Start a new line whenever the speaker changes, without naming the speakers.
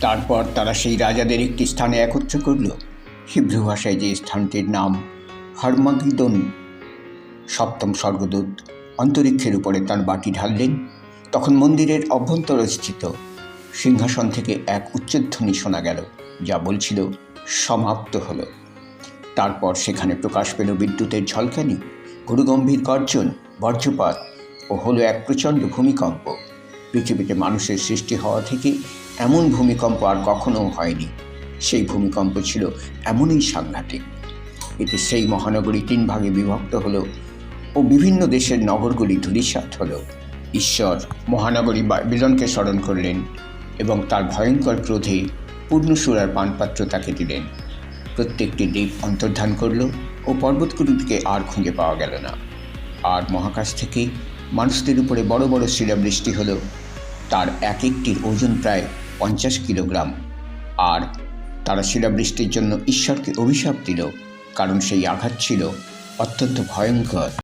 তারপর তারা সেই রাজাদের একটি স্থানে একত্র করল। হিব্রু ভাষায় যে স্থানটির নাম হারমাগিদন, সপ্তম স্বর্গদূত, অন্তরিক্ষের উপরে তার বাটি ঢাললেন। তখন মন্দিরের অভ্যন্তরস্থিত সিংহাসন থেকে এক উচ্চধ্বনি শোনা গেল, যা বলছিল, সমাপ্ত হল। তারপর সেখানে প্রকাশ পেল বিদ্যুতের ঝলকানি, গুরুগম্ভীর গর্জন, বজ্রপাত ও হলো এক প্রচণ্ড ভূমিকম্প। পৃথিবীতে মানুষের সৃষ্টি হওয়া থেকে এমন ভূমিকম্প আর কখনো হয়নি। সেই ভূমিকম্প ছিল এমনই সাংঘাতিক। এতে সেই মহানগরী তিন ভাগে বিভক্ত হলো ও বিভিন্ন দেশের নগরগুলি ধূলিসাৎ হলো। ঈশ্বর মহানগরী বাবিলনকে স্মরণ করলেন এবং তার ভয়ঙ্কর ক্রোধে পূর্ণসুরার পানপাত্র তাকে দিলেন। প্রত্যেকটি দ্বীপ অন্তর্ধান করল ও পর্বতগুলিকে আর খুঁজে পাওয়া গেল না। আর মহাকাশ থেকে মানুষদের উপরে বড় বড় শিলাবৃষ্টি হলো। তার এক একটির ওজন প্রায় পঞ্চাশ কিলোগ্রাম। আর তারা শিলাবৃষ্টির জন্য ঈশ্বরকে অভিশাপ দিল, কারণ সেই আঘাত ছিল অত্যন্ত ভয়ঙ্কর।